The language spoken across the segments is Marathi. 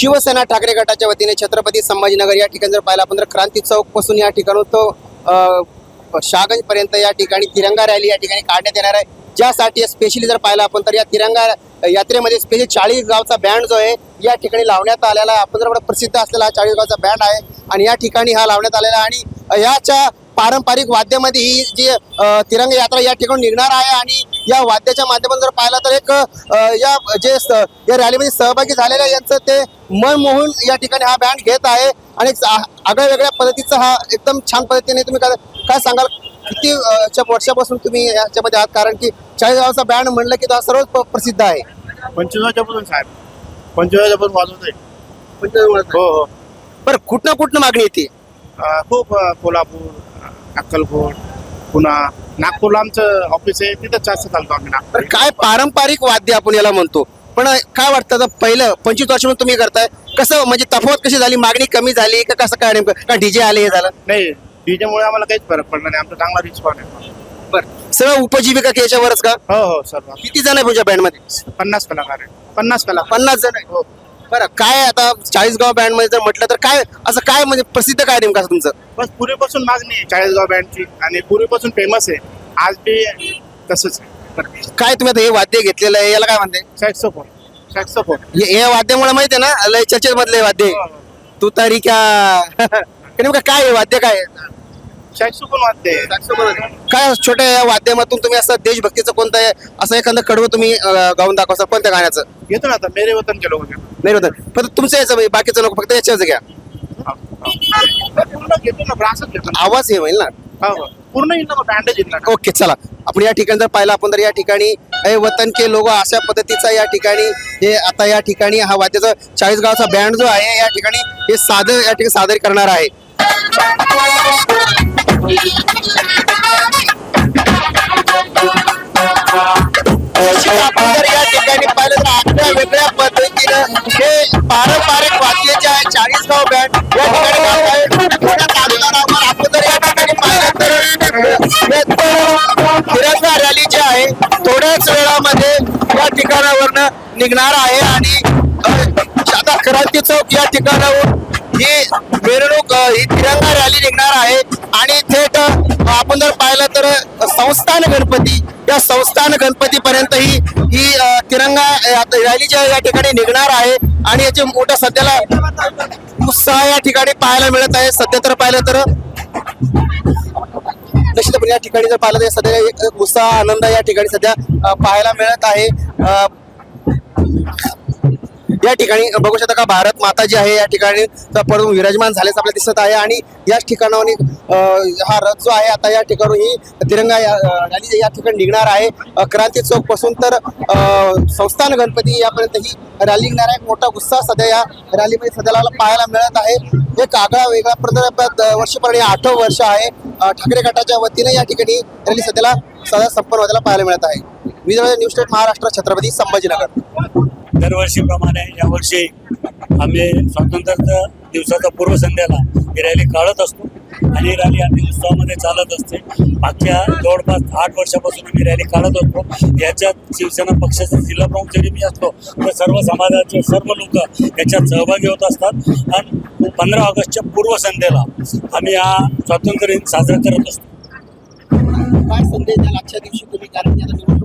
शिवसेना ठाकरे गटाच्या वतीने छत्रपती संभाजीनगर या ठिकाणी जर पाहिलं आपण तर क्रांती चौकपासून या ठिकाणी तो शागंजपर्यंत या ठिकाणी तिरंगा रॅली या ठिकाणी काढण्यात येणार आहे. ज्यासाठी स्पेशली जर पाहिलं आपण तर या तिरंगा यात्रेमध्ये स्पेशली चाळीस गावचा बँड जो आहे या ठिकाणी लावण्यात आलेला आहे. आपण जर प्रसिद्ध असलेला हा चाळीस गावचा बँड आहे आणि या ठिकाणी हा लावण्यात आलेला आहे आणि ह्याच्या पारंपरिक वाद्यामध्ये ही जी तिरंग तिरंगा यात्रा या ठिकाणी निघणार आहे आणि या वाद्याच्या माध्यमातून जर पाहिलं तर एक या जे या रॅलीमध्ये सहभागी झालेल्या यांचं ते मन मोहून या ठिकाणी हा बँड घेत आहे. आणि आगळ्या वेगळ्या पद्धतीचा हा एकदम छान पद्धतीने तुम्ही काय काय सांगाल? किती वर्षापासून तुम्ही याच्यामध्ये आहात? कारण की चाळीसगावचा बँड म्हणलं की तो हा सर्वच प्रसिद्ध आहे. पंचवीसाच्या पासून साहेब. पंचवीसाच्या पासून वाजवत आहे हो हो. बरं कुठनं कुठनं मागणी येते? खूप कोल्हापूर अक्कलकोट पुन्हा नागपूरला आमचं ऑफिस आहे तिथं जास्त चालतो आम्ही नागपूर. बरं काय पारंपरिक वाद्य आपण याला म्हणतो? पण काय वाटतं आता पहिलं पंचवीस वर्षापासून तुम्ही करताय कसं म्हणजे तफावत कशी झाली? मागणी कमी झाली का कसं काय नेमकं का डीजे आले हे झालं? नाही डीजे मुळे आम्हाला काहीच फरक पडला नाही. आमचा चांगला रिस्पॉन्स आहे बरं सगळं उपजीविका याच्यावरच का? हो हो सर्व. किती जण आहे तुमच्या बँडमध्ये पन्नास कलाकार आहे पन्नास कलाकार. पन्नास जण आहे हो. बरं काय आता चाळीसगाव बँडमध्ये जर म्हटलं तर काय असं काय म्हणजे प्रसिद्ध काय नेमकं असं तुमचं? बस पूर्वीपासून मागणी आहे चाळीसगाव बँडची आणि पूर्वीपासून फेमस आहे. आज बी तसंच आहे. काय तुम्ही आता हे वाद्य घेतलेलं आहे याला काय म्हणते सॅक्सोफोन सॅक्सोफोन हे हे वाद्यामुळे माहिती आहे ना लय चर्चेत मधले वाद्य. आहे. तू तरी क्या. नेमकं काय आहे वाद्य काय आहे? वाजते काय छोट्या या वाद्यामधून तुम्ही असं देशभक्तीचं कोणतं आहे असं एखादं कडवं तुम्ही अं, गाऊन दाखवता कोणत्या गाण्याचं? येतो ना आता मेरे वतन के लोक नाही होतं फक्त तुमचं याचं बाकीचं नको फक्त याच्याच घ्या. पूर्ण घेतो ना ब्रासच घेतो ना. आवाज हे होईल ना? हो, हो. पूर्ण येईल ना बँडेज येईल ना. ओके चला. आपण या ठिकाणी जर पाहिलं आपण तर या ठिकाणी हे वतन के लोक अशा पद्धतीचा या ठिकाणी हे आता या ठिकाणी हा वाद्याचा चाळीसगावचा बँड जो आहे या ठिकाणी हे सादर या ठिकाणी सादर करणार आहे. चाळीसगाव बँड या ठिकाणी आहे तालुकारावर आपण जर या ठिकाणी पाहिलं तर तिरंगा रॅली जी आहे थोड्याच वेळामध्ये या ठिकाणावरनं निघणार आहे आणि आता क्रांती चौक या ठिकाणावर ही मिरवणूक ही तिरंगा रॅली निघणार आहे. आणि थेट आपण जर पाहिलं तर संस्थान गणपती या संस्थान गणपती पर्यंत ही ही रॅलीच्या या ठिकाणी निघणार आहे आणि याचे मोठा सध्याला उत्साह या ठिकाणी पाहायला मिळत आहे. सध्या तर पाहिलं तर निश्चितपणे या ठिकाणी जर पाहिलं तर सध्या एक उत्साह आनंद या ठिकाणी सध्या पाहायला मिळत आहे. या ठिकाणी बघू शकता का भारत माता जी आहे या ठिकाणी पडून विराजमान झाल्याचं आपल्याला दिसत आहे आणि याच ठिकाणावरून हा रथ जो आहे आता या ठिकाणी ही तिरंगा या रॅली या ठिकाणी निघणार आहे. क्रांती चौकपासून तर संस्थान गणपती यापर्यंत ही रॅली निघणार आहे. मोठा उत्साह सध्या या रॅलीमध्ये सध्याला पाहायला मिळत आहे. एक आगळा वेगळा प्रदर्भ वर्षपर्यंत आठवं वर्ष आहे. ठाकरे गटाच्या वतीने या ठिकाणी रॅली सध्याला सध्या संपन्न व्हायला पाहायला मिळत आहे. Vidarbha news state Maharashtra Chhatrapati Sambhajinagar. दरवर्षीप्रमाणे यावर्षी आम्ही स्वातंत्र्य दिवसाच्या पूर्वसंध्येला ही रॅली काढत असतो आणि ही रॅली आम्ही उत्सवामध्ये चालत असते. मागच्या जवळपास आठ वर्षापासून आम्ही रॅली काढत असतो. याच्यात शिवसेना पक्षाचा जिल्हा प्रमुख जरी मी असतो. तर सर्व समाजाचे सर्व लोक याच्यात सहभागी होत असतात. आणि पंधरा ऑगस्टच्या पूर्वसंध्येला आम्ही हा स्वातंत्र्य दिन साजरा करत असतो. काय संदेश आजच्या दिवशी तुम्ही? कारण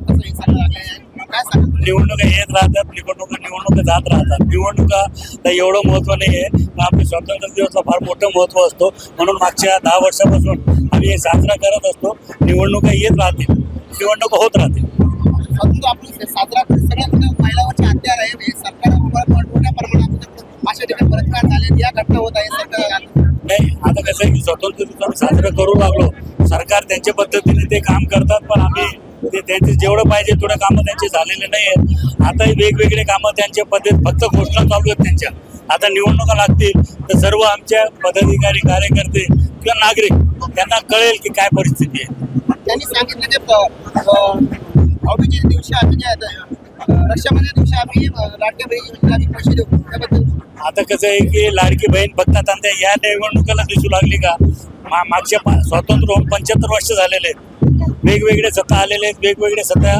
निवडणुका येत राहतात निवडणुका निवडणुका जात राहतात. निवडणुका तर एवढं महत्त्व नाही आहे आपल्या स्वातंत्र्य दिवसाला फार मोठं महत्त्व असतो. म्हणून मागच्या दहा वर्षापासून आम्ही हे साजरा करत असतो. निवडणुका येत राहतील. निवडणुका होत राहतील. आपण साजरा करून सगळ्यात मोठं महिलावरचे हत्यार आहे. सरकार मोठ्या प्रमाणात अशा ठिकाणी बलात्कार झाले. या घटना होत आहे. सरकार नाही आता कसं आहे की स्वातंत्र्य दिवस आम्ही साजरा करू लागलो. सरकार त्यांच्या पद्धतीने ते काम करतात पण आम्ही ते त्यांचे जेवढं पाहिजे तेवढं कामं त्यांचे झालेले नाही आहेत आताही वेगवेगळे कामं त्यांच्या पद्धत फक्त घोषणा चालू आहेत त्यांच्या. आता निवडणुका लागतील तर सर्व आमच्या पदाधिकारी कार्यकर्ते किंवा नागरिक त्यांना कळेल की काय परिस्थिती आहे. त्यांनी सांगितलं की भाऊबीजेच्या दिवशी आम्ही रक्षाबंधन दिवशी आम्ही अ, लाडक्या बहिणी पैसे देऊ त्याबद्दल. आता कसं आहे की लाडकी बहीण बघतात आणि या निवडणुकीला दिसू लागली का? मा मागच्या स्वातंत्र्य होऊन पंच्याहत्तर वर्ष झालेले आहेत. वेगवेगळे सत्ता आलेले आहेत वेगवेगळे सत्ता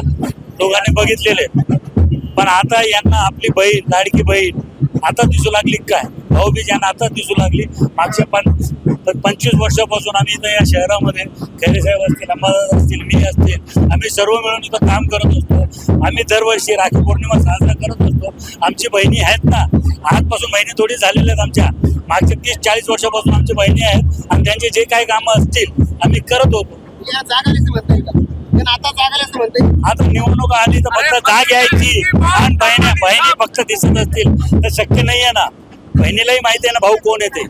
दोघांनी बघितलेले आहेत. पण आता यांना आपली बहीण लाडकी बहीण आता दिसू लागली काय? भाऊबीज यांना आता दिसू लागली मागच्या पण पंचवीस वर्षापासून आम्ही इथं या शहरामध्ये खैरे साहेब असतील अंबादास असतील मी असतील आम्ही सर्व मिळून इथं काम करत असतो. आम्ही दरवर्षी राखी पौर्णिमा साजरा करत असतो. आमची बहिणी आहेत ना आजपासून बहिणी थोडी झालेल्या आहेत आमच्या. मागच्या तीस चाळीस वर्षापासून आमची बहिणी आहेत आणि त्यांचे जे काही कामं असतील आम्ही करत होतो. आता म्हणता आता निवडणूक आली तर फक्त जाग घ्यायची आणि बहिणी बहिणी फक्त दिसत असतील. तर शक्य नाहीये ना. बहिणीलाही माहिती आहे ना भाऊ कोण येते.